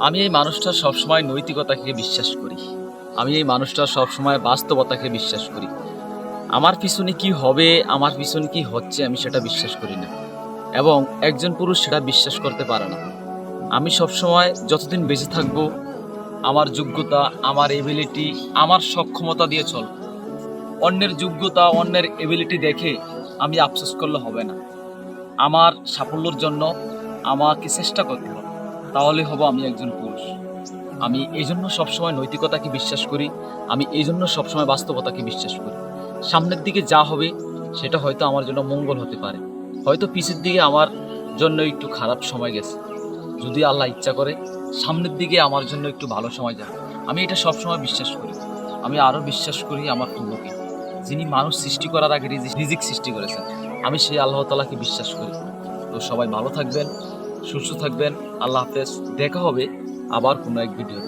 আমি এই মানুষটার সবসময় নৈতিকতাকে বিশ্বাস করি। আমি এই মানুষটার সবসময় বাস্তবতাকে বিশ্বাস করি। আমার পিছনে কি হবে, আমার পিছনে কি হচ্ছে, আমি সেটা বিশ্বাস করি না। এবং একজন পুরুষ সেটা বিশ্বাস করতে পারে না। আমি সবসময় যতদিন বেঁচে থাকব, আমার যোগ্যতা, আমার এবিলিটি আমার সক্ষমতা দিয়ে চল অন্যের যোগ্যতা, অন্যের এবিলিটি দেখে আমি আফসোস করলে হবে না। আমার সাফল্যর জন্য আমাকে চেষ্টা করতে হবে। তাহলে হব আমি একজন পুরুষ। আমি এই জন্য সবসময় নৈতিকতাকে বিশ্বাস করি, আমি এই জন্য সবসময় বাস্তবতাকে বিশ্বাস করি। সামনের দিকে যা হবে, সেটা হয়তো আমার জন্য মঙ্গল হতে পারে। হয়তো পিছের দিকে আমার জন্য একটু খারাপ সময় গেছে। যদি আল্লাহ ইচ্ছা করে, সামনের দিকে আমার জন্য একটু ভালো সময় যাবে আমি এটা সবসময় বিশ্বাস করি। আমি আরও বিশ্বাস করি আমার প্রভুকে যিনি মানুষ সৃষ্টি করার আগে রিজিক সৃষ্টি করেছেন। আমি সেই আল্লাহ তালাকে বিশ্বাস করি। তো সবাই ভালো থাকবেন। সুস্থ থাকবেন আল্লাহ হাফেজ। দেখা হবে আবার কোনো এক ভিডিও